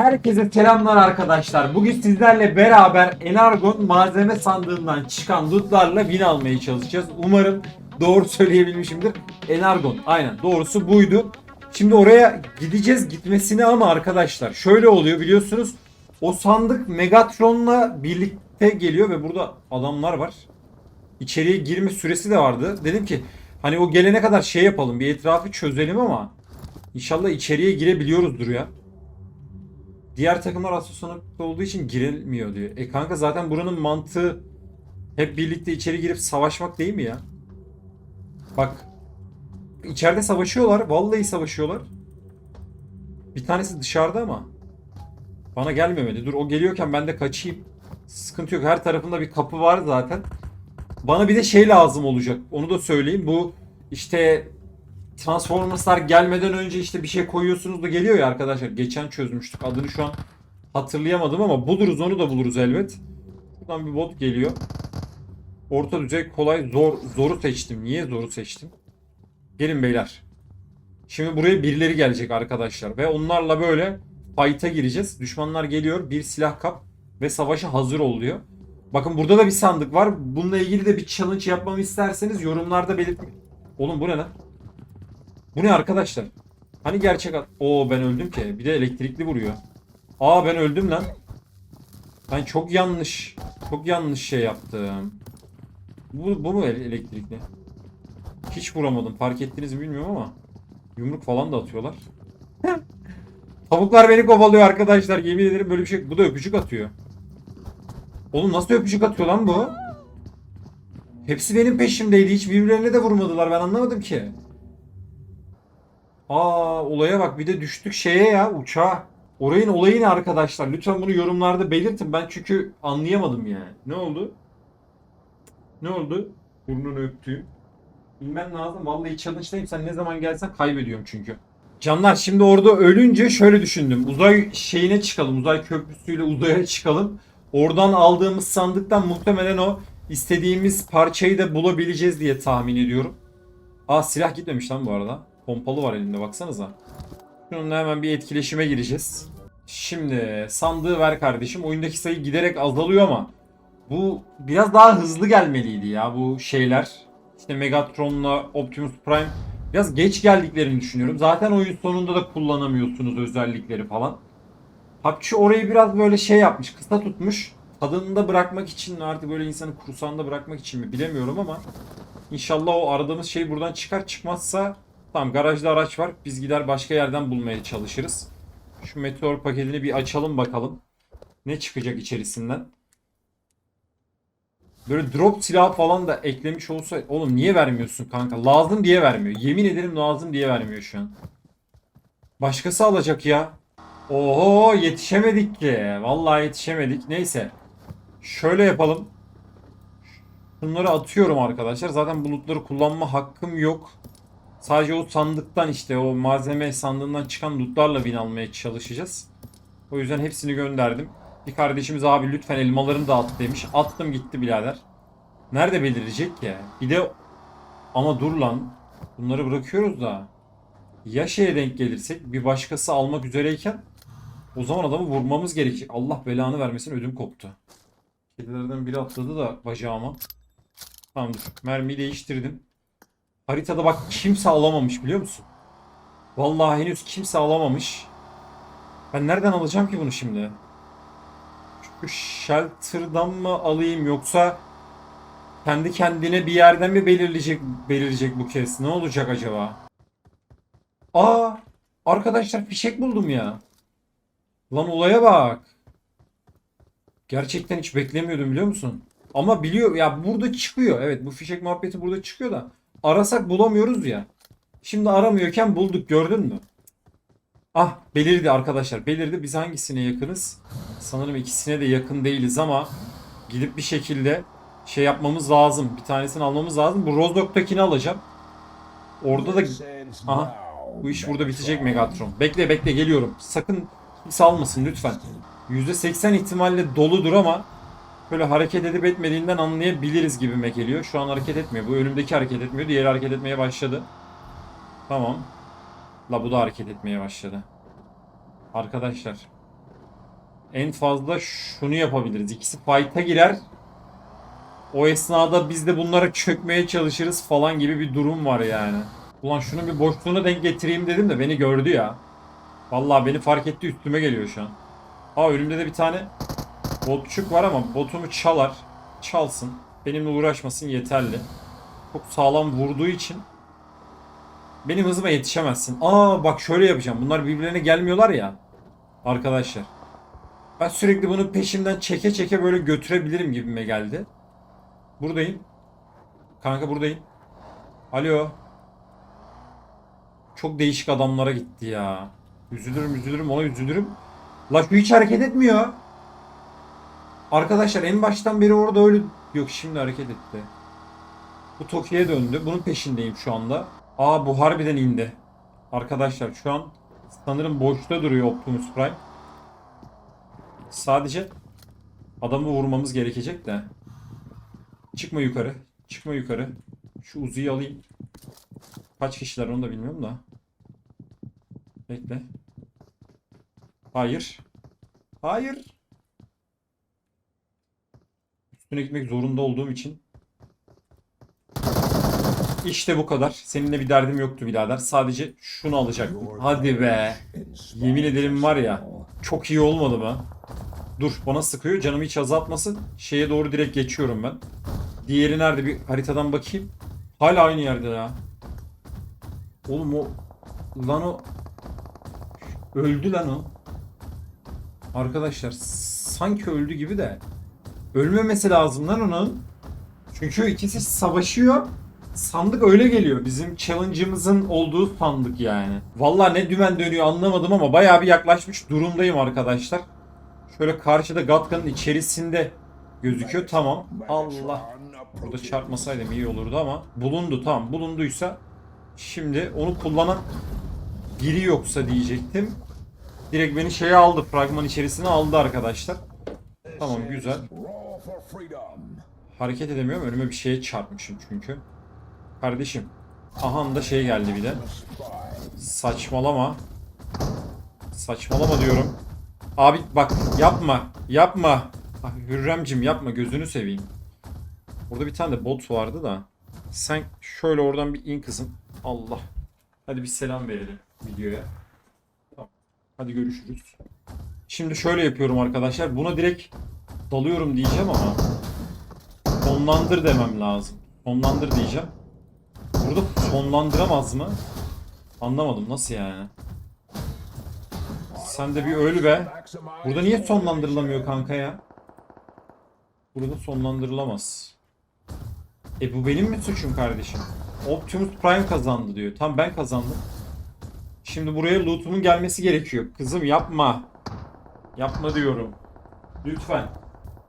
Herkese selamlar arkadaşlar. Bugün sizlerle beraber Enargon malzeme sandığından çıkan lootlarla win almaya çalışacağız. Umarım doğru söyleyebilmişimdir. Enargon aynen doğrusu buydu. Şimdi oraya gideceğiz gitmesine ama arkadaşlar şöyle oluyor biliyorsunuz. O sandık Megatron'la birlikte geliyor ve burada adamlar var. İçeriye girme süresi de vardı. Dedim ki hani o gelene kadar şey yapalım bir etrafı çözelim ama inşallah içeriye girebiliyoruzdur ya. Diğer takımlar asosyanlıkta olduğu için girilmiyor diyor. E kanka zaten buranın mantığı hep birlikte içeri girip savaşmak değil mi ya? Bak. içeride savaşıyorlar. Vallahi savaşıyorlar. Bir tanesi dışarıda ama. Bana gelmemeli. Dur o geliyorken ben de kaçayım. Sıkıntı yok. Her tarafında bir kapı var zaten. Bana bir de şey lazım olacak. Onu da söyleyeyim. Bu işte Transformers'lar gelmeden önce işte bir şey koyuyorsunuz da geliyor ya arkadaşlar. Geçen çözmüştük. Adını şu an hatırlayamadım ama buluruz onu da buluruz elbet. Buradan bir bot geliyor. Orta düzey kolay zor zoru seçtim. Niye zoru seçtim? Gelin beyler. Şimdi buraya birileri gelecek arkadaşlar ve onlarla böyle fight'a gireceğiz. Düşmanlar geliyor. Bir silah kap ve savaşa hazır ol diyor. Bakın burada da bir sandık var. Bununla ilgili de bir challenge yapmamı isterseniz yorumlarda belirtin. Oğlum bu ne lan? Bu ne arkadaşlar? Hani gerçek at... Oo ben öldüm ki. Bir de elektrikli vuruyor. Aa ben öldüm lan. Ben çok yanlış. Çok yanlış şey yaptım. Bu, bu mu ele- elektrikli? Hiç vuramadım. Fark ettiniz mi bilmiyorum ama. Yumruk falan da atıyorlar. Tavuklar beni kovalıyor arkadaşlar. Yemin ederim böyle bir şey. Bu da öpücük atıyor. Oğlum nasıl öpücük atıyor lan bu? Hepsi benim peşimdeydi. Hiç birbirlerine de vurmadılar. Ben anlamadım ki. Aa olaya bak bir de düştük şeye ya uçağa. Orayın olayı ne arkadaşlar? Lütfen bunu yorumlarda belirtin. Ben çünkü anlayamadım yani. Ne oldu? Ne oldu? Burnunu öptüğüm. Bilmem lazım. Vallahi challenge'dayım. Sen ne zaman gelsen kaybediyorum çünkü. Canlar şimdi orada ölünce şöyle düşündüm. Uzay şeyine çıkalım. Uzay köprüsüyle uzaya çıkalım. Oradan aldığımız sandıktan muhtemelen o istediğimiz parçayı da bulabileceğiz diye tahmin ediyorum. Aa silah gitmemiş lan bu arada. Pompalı var elimde baksanıza. Şununla hemen bir etkileşime gireceğiz. Şimdi sandığı ver kardeşim. Oyundaki sayı giderek azalıyor ama bu biraz daha hızlı gelmeliydi ya bu şeyler. İşte Megatron'la Optimus Prime biraz geç geldiklerini düşünüyorum. Zaten oyun sonunda da kullanamıyorsunuz özellikleri falan. PUBG orayı biraz böyle şey yapmış, kısa tutmuş. Tadında bırakmak için mi artık böyle insanı kursağında bırakmak için mi bilemiyorum ama İnşallah o aradığımız şey buradan çıkar çıkmazsa tamam garajda araç var. Biz gider başka yerden bulmaya çalışırız. Şu meteor paketini bir açalım bakalım. Ne çıkacak içerisinden. Böyle drop silahı falan da eklemiş olsa oğlum niye vermiyorsun kanka? Lazım diye vermiyor. Yemin ederim lazım diye vermiyor şu an. Başkası alacak ya. Oho yetişemedik ki. Vallahi yetişemedik. Neyse. Şöyle yapalım. Bunları atıyorum arkadaşlar. Zaten bulutları kullanma hakkım yok. Sadece o sandıktan işte o malzeme sandığından çıkan lootlarla win almaya çalışacağız. O yüzden hepsini gönderdim. Bir kardeşimiz abi lütfen elmalarını dağıt demiş. Attım gitti birader. Nerede belirecek ya? Bir de ama dur lan. Bunları bırakıyoruz da. Ya şeye denk gelirsek bir başkası almak üzereyken o zaman adamı vurmamız gerekecek. Allah belanı vermesin ödüm koptu. Kedilerden biri atladı da bacağıma. Tamam dur. Mermiyi değiştirdim. Haritada bak kimse alamamış biliyor musun? Vallahi henüz kimse alamamış. Ben nereden alacağım ki bunu şimdi? Şu shelter'dan mı alayım yoksa kendi kendine bir yerden mi belirleyecek belirleyecek bu kez? Ne olacak acaba? Aa! Arkadaşlar fişek buldum ya. Lan olaya bak. Gerçekten hiç beklemiyordum biliyor musun? Ama biliyor ya burada çıkıyor. Evet bu fişek muhabbeti burada çıkıyor da arasak bulamıyoruz ya. Şimdi aramıyorken bulduk gördün mü? Ah belirdi arkadaşlar belirdi. Biz hangisine yakınız? Sanırım ikisine de yakın değiliz ama gidip bir şekilde şey yapmamız lazım. Bir tanesini almamız lazım. Bu Rozdog'takini alacağım. Orada da Aha. Bu iş burada bitecek Megatron. Bekle bekle geliyorum. Sakın kimse almasın lütfen. %80 ihtimalle doludur ama böyle hareket edip etmediğinden anlayabiliriz gibime geliyor. Şu an hareket etmiyor. Bu önümdeki hareket etmiyor. Diğeri hareket etmeye başladı. Tamam. La bu da hareket etmeye başladı. Arkadaşlar. En fazla şunu yapabiliriz. İkisi fight'a girer. O esnada biz de bunlara çökmeye çalışırız falan gibi bir durum var yani. Ulan şunun bir boşluğuna denk getireyim dedim de beni gördü ya. Vallahi beni fark etti üstüme geliyor şu an. Aa önümde de bir tane botçuk var ama botumu çalar. Çalsın. Benimle uğraşmasın yeterli. Çok sağlam vurduğu için benim hızıma yetişemezsin. Aa bak şöyle yapacağım. Bunlar birbirlerine gelmiyorlar ya. Arkadaşlar. Ben sürekli bunu peşimden çeke çeke böyle götürebilirim gibime geldi. Buradayım. Kanka buradayım. Alo. Çok değişik adamlara gitti ya. Üzülürüm üzülürüm ona üzülürüm. La şu hiç hareket etmiyor. Arkadaşlar en baştan beri orada öyle... Yok şimdi hareket etti. Bu Tokyo'ya döndü. Bunun peşindeyim şu anda. Aa bu harbiden indi. Arkadaşlar şu an sanırım boşta duruyor Optimus Prime. Sadece adamı vurmamız gerekecek de. Çıkma yukarı. Çıkma yukarı. Şu Uzi'yi alayım. Kaç kişiler onu da bilmiyorum da. Bekle. Hayır. Hayır. Üstüne gitmek zorunda olduğum için. İşte bu kadar. Seninle bir derdim yoktu birader. Sadece şunu alacaktım. Hadi be. Yemin ederim var ya. Çok iyi olmadı mı? Dur bana sıkıyor. Canımı hiç azaltmasın. Şeye doğru direkt geçiyorum ben. Diğeri nerede bir haritadan bakayım. Hala aynı yerde ya. Oğlum o lan o öldü lan o. Arkadaşlar sanki öldü gibi de ölmemesi lazım lan onun. Çünkü ikisi savaşıyor. Sandık öyle geliyor. Bizim challenge'ımızın olduğu sandık yani. Vallahi ne dümen dönüyor anlamadım ama bayağı bir yaklaşmış durumdayım arkadaşlar. Şöyle karşıda Gatkan'ın içerisinde gözüküyor. Tamam. Allah. Burada çarpmasaydım iyi olurdu ama bulundu tamam. Bulunduysa şimdi onu kullanan biri yoksa diyecektim. Direkt beni şeye aldı. Fragman içerisine aldı arkadaşlar. Tamam güzel. Hareket edemiyorum. Önüme bir şeye çarpmışım çünkü. Kardeşim. Aha da şey geldi bir de. Saçmalama. Saçmalama diyorum. Abi bak yapma. Yapma. Ah, Hürremcim yapma gözünü seveyim. Burada bir tane de bot vardı da. Sen şöyle oradan bir in kızım. Allah. Hadi bir selam verelim videoya. Tamam. Hadi görüşürüz. Şimdi şöyle yapıyorum arkadaşlar. Buna direkt dalıyorum diyeceğim ama sonlandır demem lazım. Sonlandır diyeceğim. Burada sonlandıramaz mı? Anlamadım nasıl yani? Sen de bir ölü be. Burada niye sonlandırılamıyor kanka ya? Burada sonlandırılamaz. E bu benim mi suçum kardeşim? Optimus Prime kazandı diyor. Tam ben kazandım. Şimdi buraya lootumun gelmesi gerekiyor. Kızım yapma. Yapma diyorum. Lütfen.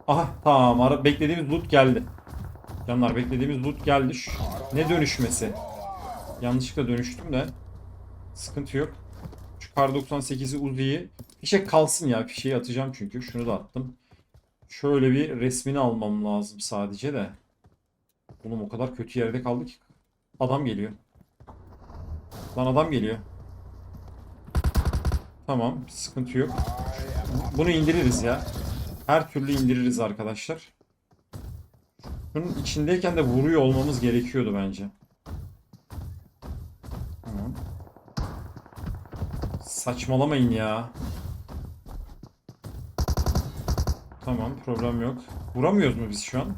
Aha tamam ara beklediğimiz loot geldi. Canlar beklediğimiz loot geldi. Şu- ne dönüşmesi? Yanlışlıkla dönüştüm de. Sıkıntı yok. Şu kar 98'i Uzi'yi fişe kalsın ya. Fişeyi atacağım çünkü. Şunu da attım. Şöyle bir resmini almam lazım sadece de. Oğlum o kadar kötü yerde kaldı ki. Adam geliyor. Lan adam geliyor. Tamam. Sıkıntı yok. Bunu indiririz ya. Her türlü indiririz arkadaşlar. Bunun içindeyken de vuruyor olmamız gerekiyordu bence. Tamam. Saçmalamayın ya. Tamam problem yok. Vuramıyoruz mu biz şu an?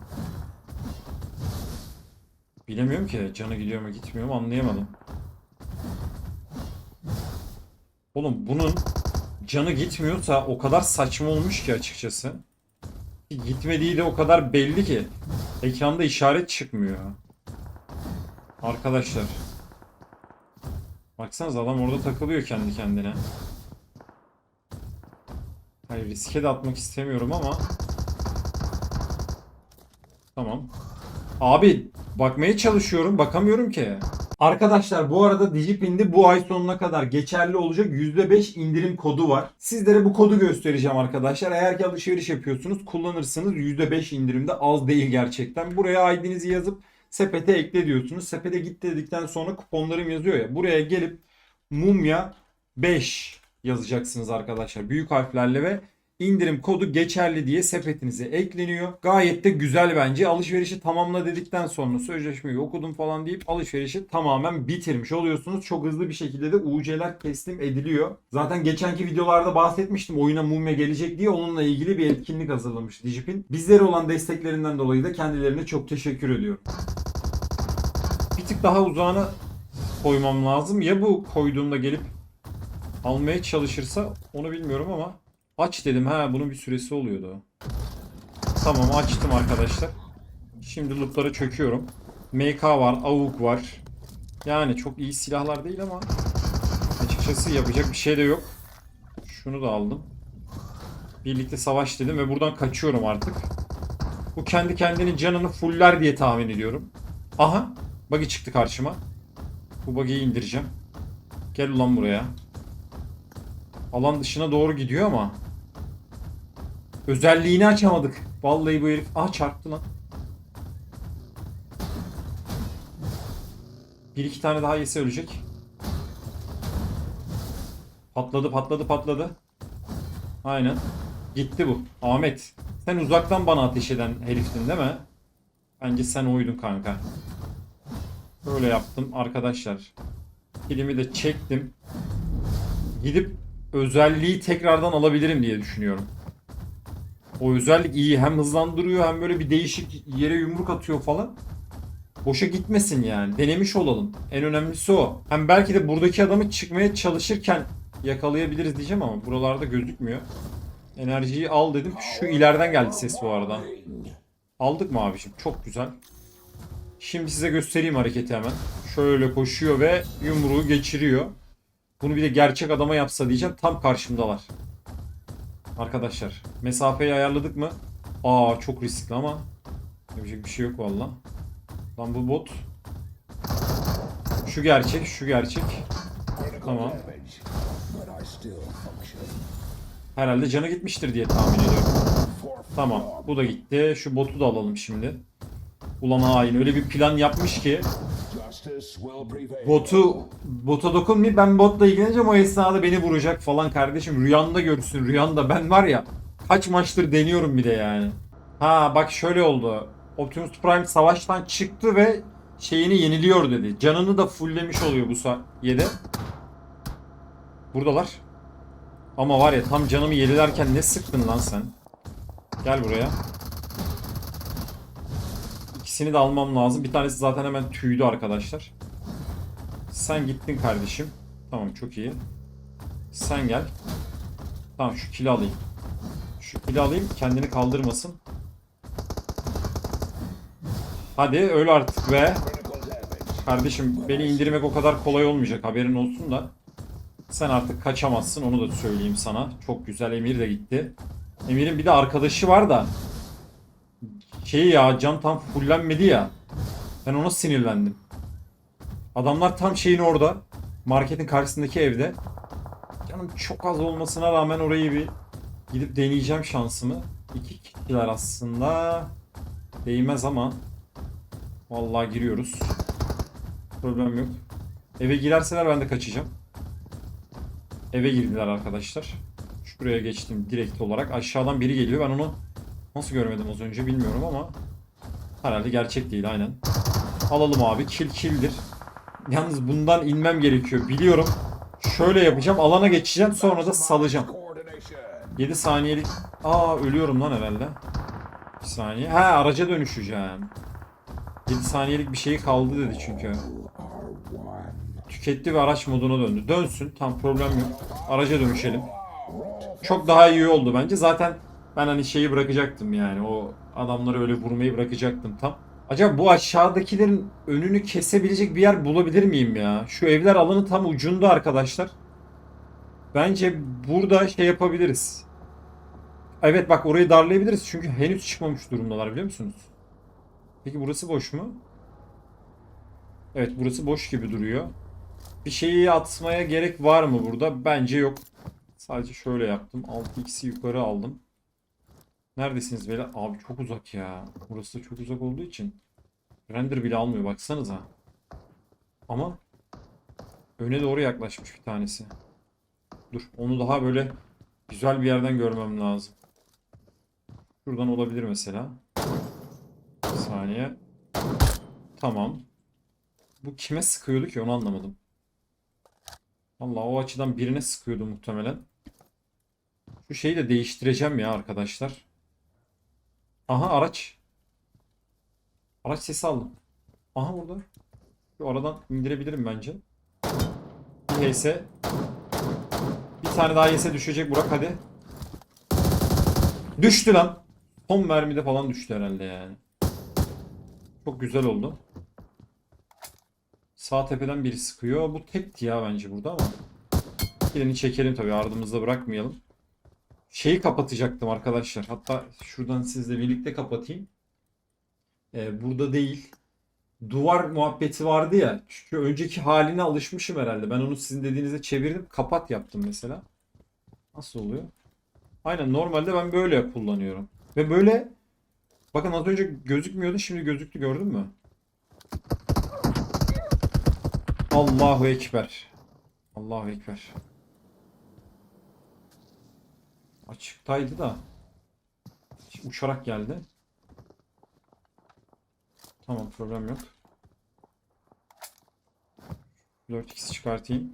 Bilemiyorum ki canı gidiyor mu gitmiyor mu anlayamadım. Oğlum bunun canı gitmiyorsa o kadar saçma olmuş ki açıkçası. Gitmediği de o kadar belli ki. Ekranda işaret çıkmıyor. Arkadaşlar. Baksanıza adam orada takılıyor kendi kendine. Hayır riske de atmak istemiyorum ama. Tamam. Abi bakmaya çalışıyorum bakamıyorum ki. Arkadaşlar bu arada Digipin'de bu ay sonuna kadar geçerli olacak %5 indirim kodu var. Sizlere bu kodu göstereceğim arkadaşlar. Eğer ki alışveriş yapıyorsunuz kullanırsanız %5 indirimde az değil gerçekten. Buraya ID'nizi yazıp sepete ekle diyorsunuz. Sepete git dedikten sonra kuponlarım yazıyor ya. Buraya gelip Mumya 5 yazacaksınız arkadaşlar. Büyük harflerle ve indirim kodu geçerli diye sepetinize ekleniyor. Gayet de güzel bence. Alışverişi tamamla dedikten sonra sözleşmeyi okudum falan deyip alışverişi tamamen bitirmiş oluyorsunuz. Çok hızlı bir şekilde de UC'ler teslim ediliyor. Zaten geçenki videolarda bahsetmiştim oyuna Mumya gelecek diye onunla ilgili bir etkinlik hazırlamış Digipin. Bizlere olan desteklerinden dolayı da kendilerine çok teşekkür ediyorum. Bir tık daha uzağına koymam lazım. Ya bu koyduğumda gelip almaya çalışırsa onu bilmiyorum ama aç dedim ha bunun bir süresi oluyordu. Tamam açtım arkadaşlar. Şimdi lootlara çöküyorum. MK var, AUK var. Yani çok iyi silahlar değil ama açıkçası yapacak bir şey de yok. Şunu da aldım. Birlikte savaş dedim ve buradan kaçıyorum artık. Bu kendi kendinin canını fuller diye tahmin ediyorum. Aha, buggy çıktı karşıma. Bu buggy'yi indireceğim. Gel ulan buraya. Alan dışına doğru gidiyor ama. Özelliğini açamadık. Vallahi bu herif... Ah çarptı lan. Bir iki tane daha yese ölecek. Patladı patladı patladı. Aynen. Gitti bu. Ahmet. Sen uzaktan bana ateş eden heriftin değil mi? Bence sen oydun kanka. Böyle yaptım arkadaşlar. Kilimi de çektim. Gidip özelliği tekrardan alabilirim diye düşünüyorum. O özellik iyi. Hem hızlandırıyor hem böyle bir değişik yere yumruk atıyor falan. Boşa gitmesin yani. Denemiş olalım. En önemlisi o. Hem belki de buradaki adamı çıkmaya çalışırken yakalayabiliriz diyeceğim ama buralarda gözükmüyor. Enerjiyi al dedim. Şu ileriden geldi ses bu arada. Aldık mı abiciğim? Çok güzel. Şimdi size göstereyim hareketi hemen. Şöyle koşuyor ve yumruğu geçiriyor. Bunu bir de gerçek adama yapsa diyeceğim. Tam karşımdalar. Arkadaşlar mesafeyi ayarladık mı? Aa çok riskli ama yapacak bir şey yok valla. Lan bu bot. Şu gerçek, şu gerçek. Tamam. Herhalde canı gitmiştir diye tahmin ediyorum. Tamam. Bu da gitti. Şu botu da alalım şimdi. Ulan hain öyle bir plan yapmış ki botu bota dokunmayayım ben botla ilgileneceğim o esnada beni vuracak falan kardeşim rüyanda görsün rüyanda ben var ya kaç maçtır deniyorum bir de yani. Ha bak şöyle oldu. Optimus Prime savaştan çıktı ve şeyini yeniliyor dedi. Canını da fulllemiş oluyor bu sayede. Buradalar. Ama var ya tam canımı yedilerken ne sıktın lan sen? Gel buraya. İkisini de almam lazım. Bir tanesi zaten hemen tüydü arkadaşlar. Sen gittin kardeşim. Tamam çok iyi. Sen gel. Tamam şu kili alayım. Şu kili alayım kendini kaldırmasın. Hadi öl artık be. Kardeşim beni indirmek o kadar kolay olmayacak haberin olsun da. Sen artık kaçamazsın onu da söyleyeyim sana. Çok güzel Emir de gitti. Emir'in bir de arkadaşı var da. Şey ya can tam fullenmedi ya. Ben ona sinirlendim. Adamlar tam şeyin orada. Marketin karşısındaki evde. Canım çok az olmasına rağmen orayı bir gidip deneyeceğim şansımı. İki kişiler aslında. Değmez ama. Vallahi giriyoruz. Problem yok. Eve girerseler ben de kaçacağım. Eve girdiler arkadaşlar. Şuraya geçtim direkt olarak. Aşağıdan biri geliyor. Ben onu nasıl görmedim az önce bilmiyorum ama herhalde gerçek değil aynen. Alalım abi. Kill kill'dir. Yalnız bundan inmem gerekiyor. Biliyorum. Şöyle yapacağım. Alana geçeceğim. Sonra da salacağım. 7 saniyelik... Aa ölüyorum lan herhalde. Bir saniye. Ha araca dönüşeceğim. 7 saniyelik bir şey kaldı dedi çünkü. Tüketti ve araç moduna döndü. Dönsün. Tam problem yok. Araca dönüşelim. Çok daha iyi oldu bence. Zaten ben hani şeyi bırakacaktım yani. O adamları öyle vurmayı bırakacaktım tam. Acaba bu aşağıdakilerin önünü kesebilecek bir yer bulabilir miyim ya? Şu evler alanı tam ucunda arkadaşlar. Bence burada şey yapabiliriz. Evet bak orayı darlayabiliriz çünkü henüz çıkmamış durumdalar biliyor musunuz? Peki burası boş mu? Evet burası boş gibi duruyor. Bir şeyi atmaya gerek var mı burada? Bence yok. Sadece şöyle yaptım. 6x'i yukarı aldım. Neredesiniz beyler? Abi çok uzak ya. Burası da çok uzak olduğu için render bile almıyor baksanıza. Ama öne doğru yaklaşmış bir tanesi. Dur onu daha böyle Güzel bir yerden görmem lazım. Şuradan olabilir mesela. Bir saniye. Tamam. Bu kime sıkıyordu ki onu anlamadım. Allah o açıdan birine sıkıyordu muhtemelen. Şu şeyi de değiştireceğim ya arkadaşlar. Aha araç. Araç sesi aldım. Aha burada. Şu aradan indirebilirim bence. HS. Bir tane daha HS düşecek Burak hadi. Düştü lan. Son mermide falan düştü herhalde yani. Çok güzel oldu. Sağ tepeden biri sıkıyor. Bu tekti ya bence burada ama. Birini çekelim tabii ardımızda bırakmayalım. Şeyi kapatacaktım arkadaşlar. Hatta şuradan sizle birlikte kapatayım. Ee, burada değil. Duvar muhabbeti vardı ya. Çünkü önceki haline alışmışım herhalde. Ben onu sizin dediğinizde çevirdim. Kapat yaptım mesela. Nasıl oluyor? Aynen normalde ben böyle kullanıyorum. Ve böyle bakın az önce gözükmüyordu şimdi gözüktü gördün mü? Allahu Ekber. Allahu Ekber. Açıktaydı da. Uçarak geldi. Tamam problem yok. 4x çıkartayım.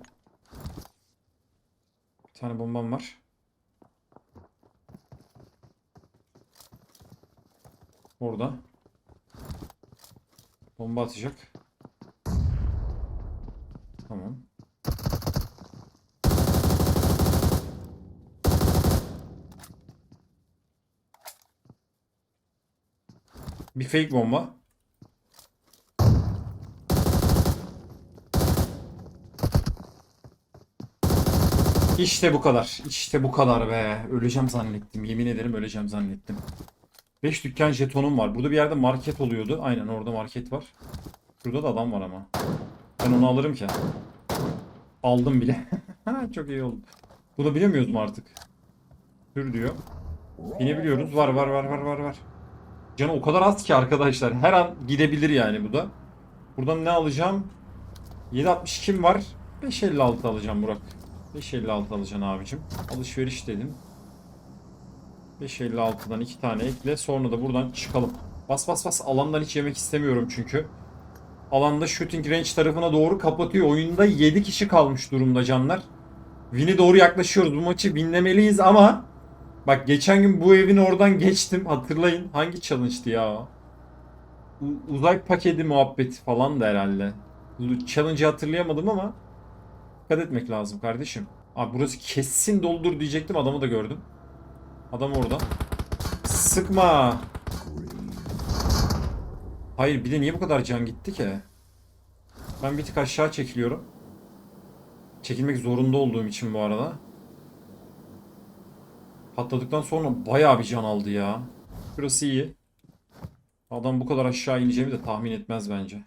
Bir tane bombam var. Orada. Bomba atacak. Tamam. Bir fake bomba. İşte bu kadar. İşte bu kadar be. Öleceğim zannettim. Yemin ederim öleceğim zannettim. 5 dükkan jetonum var. Burada bir yerde market oluyordu. Aynen orada market var. Şurada da adam var ama. Ben onu alırım ki. Aldım bile. Çok iyi oldu. Bunu bilemiyoruz mu artık? Sür diyor. Binebiliyoruz. Var var var var var var. Canı o kadar az ki arkadaşlar. Her an gidebilir yani bu da. Buradan ne alacağım? 7.62 var. 5.56 alacağım Burak. 5.56 alacaksın abicim. Alışveriş dedim. 5.56'dan iki tane ekle. Sonra da buradan çıkalım. Bas bas bas. Alandan hiç yemek istemiyorum çünkü. Alanda shooting range tarafına doğru kapatıyor. Oyunda 7 kişi kalmış durumda canlar. Win'e doğru yaklaşıyoruz. Bu maçı winlemeliyiz ama bak geçen gün bu evin oradan geçtim. Hatırlayın. Hangi challenge'dı ya? U- uzay paketi muhabbeti falan da herhalde. Challenge'ı hatırlayamadım ama dikkat etmek lazım kardeşim. Abi burası kesin doldur diyecektim. Adamı da gördüm. Adam orada. Sıkma. Hayır bir de niye bu kadar can gitti ki? Ben bir tık aşağı çekiliyorum. Çekilmek zorunda olduğum için bu arada. Patladıktan sonra bayağı bir can aldı ya. Burası iyi. Adam bu kadar aşağı ineceğimi de tahmin etmez bence.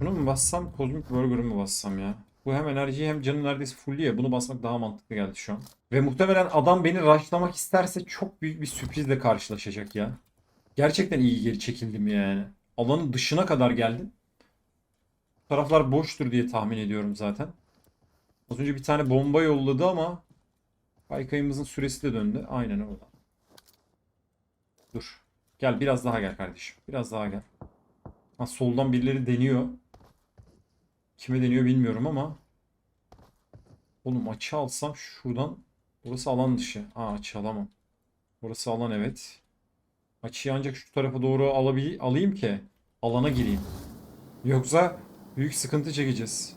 Bunu mu bassam, Cosmic Burger'ı mı bassam ya? Bu hem enerjiyi hem canı neredeyse fullüyor. Bunu basmak daha mantıklı geldi şu an. Ve muhtemelen adam beni rushlamak isterse çok büyük bir sürprizle karşılaşacak ya. Gerçekten iyi geri çekildim yani. Alanın dışına kadar geldim. Bu taraflar boştur diye tahmin ediyorum zaten. Az önce bir tane bomba yolladı ama kaykayımızın süresi de döndü. Aynen orada. Dur. Gel biraz daha gel kardeşim. Biraz daha gel. Ha, soldan birileri deniyor. Kime deniyor bilmiyorum ama. Oğlum açı alsam şuradan. Burası alan dışı. Aa açı alamam. Burası alan evet. Açıyı ancak şu tarafa doğru alabil alayım ki alana gireyim. Yoksa büyük sıkıntı çekeceğiz.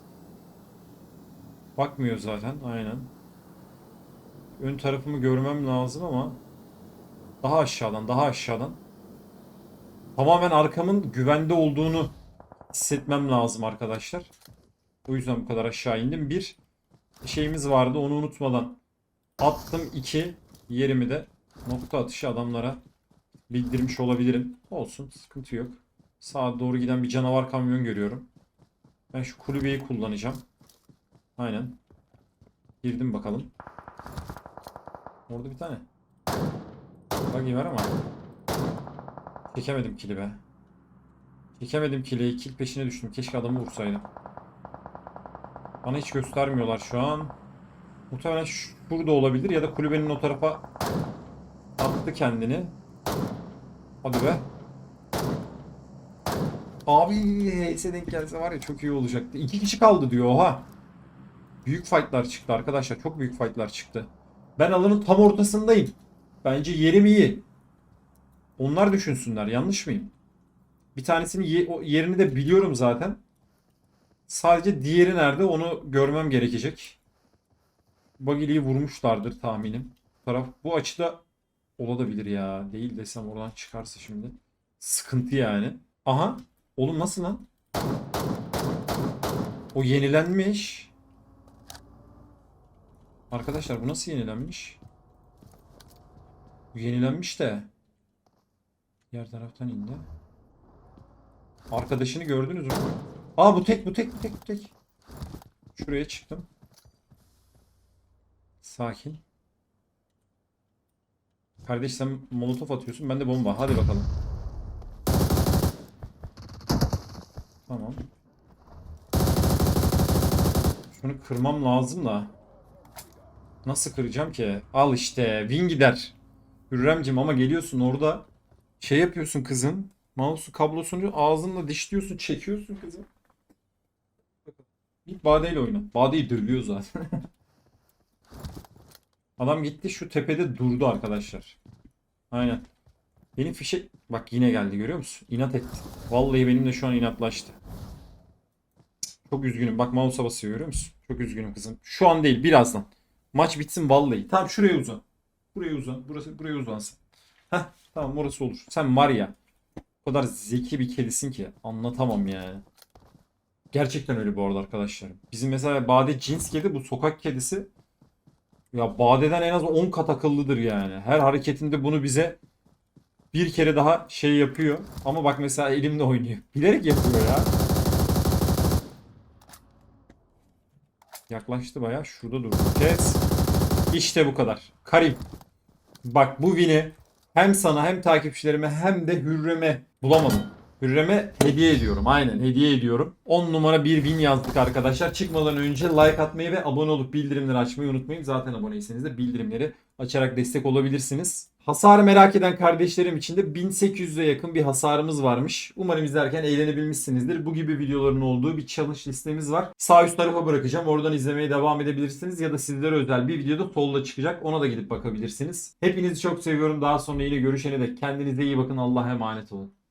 Bakmıyor zaten aynen. Ön tarafımı görmem lazım ama daha aşağıdan daha aşağıdan. Tamamen arkamın güvende olduğunu hissetmem lazım arkadaşlar. O yüzden bu kadar aşağı indim. Bir şeyimiz vardı onu unutmadan attım. iki yerimi de nokta atışı adamlara bildirmiş olabilirim. Olsun sıkıntı yok. Sağa doğru giden bir canavar kamyon görüyorum. Ben şu kulübeyi kullanacağım. Aynen. Girdim bakalım. Orada bir tane. Buggy var ama. Çekemedim kili be. Çekemedim kili. Kil peşine düştüm. Keşke adamı vursaydım. Bana hiç göstermiyorlar şu an. Muhtemelen şurada olabilir ya da kulübenin o tarafa attı kendini. Hadi be. Abi Heyse denk gelse var ya çok iyi olacaktı. İki kişi kaldı diyor oha. Büyük fightlar çıktı arkadaşlar. Çok büyük fightlar çıktı. Ben alanın tam ortasındayım. Bence yerim iyi. Onlar düşünsünler. Yanlış mıyım? Bir tanesinin yerini de biliyorum zaten. Sadece diğeri nerede onu görmem gerekecek. Bagili'yi vurmuşlardır tahminim. Bu taraf bu açıda olabilir ya. Değil desem oradan çıkarsa şimdi. Sıkıntı yani. Aha. Oğlum nasıl lan? O yenilenmiş. Arkadaşlar bu nasıl yenilenmiş? Yenilenmiş de. Diğer taraftan indi. Arkadaşını gördünüz mü? Aa bu tek bu tek bu tek bu tek. Şuraya çıktım. Sakin. Kardeş sen molotof atıyorsun ben de bomba. Hadi bakalım. Tamam. Şunu kırmam lazım da. Nasıl kıracağım ki? Al işte. Win gider. Hürremcim ama geliyorsun orada şey yapıyorsun kızım. Mouse'u kablosunu ağzınla dişliyorsun, çekiyorsun kızım. Git Bade'yle oyna. Bade'yi dövüyor zaten. Adam gitti şu tepede durdu arkadaşlar. Aynen. Benim fişek bak yine geldi görüyor musun? İnat etti. Vallahi benim de şu an inatlaştı. Çok üzgünüm. Bak mouse'a basıyor görüyor musun? Çok üzgünüm kızım. Şu an değil birazdan. Maç bitsin vallahi. Tamam şuraya uzan. Buraya uzan. Burası buraya uzansın. Heh tamam orası olur. Sen var ya o kadar zeki bir kedisin ki anlatamam yani. Gerçekten öyle bu arada arkadaşlar. Bizim mesela Bade cins kedi bu sokak kedisi. Ya Bade'den en az 10 kat akıllıdır yani. Her hareketinde bunu bize bir kere daha şey yapıyor. Ama bak mesela elimle oynuyor. Bilerek yapıyor ya. Yaklaştı bayağı. Şurada durdu. Kes. İşte bu kadar. Karim. Bak bu win'i hem sana hem takipçilerime hem de Hürrem'e bulamadım. Hürrem'e hediye ediyorum. Aynen hediye ediyorum. 10 numara bir win yazdık arkadaşlar. Çıkmadan önce like atmayı ve abone olup bildirimleri açmayı unutmayın. Zaten aboneyseniz de bildirimleri açarak destek olabilirsiniz. Hasarı merak eden kardeşlerim için de 1800'e yakın bir hasarımız varmış. Umarım izlerken eğlenebilmişsinizdir. Bu gibi videoların olduğu bir challenge listemiz var. Sağ üst tarafa bırakacağım. Oradan izlemeye devam edebilirsiniz. Ya da sizlere özel bir videoda solda çıkacak. Ona da gidip bakabilirsiniz. Hepinizi çok seviyorum. Daha sonra yine görüşene dek kendinize iyi bakın. Allah'a emanet olun.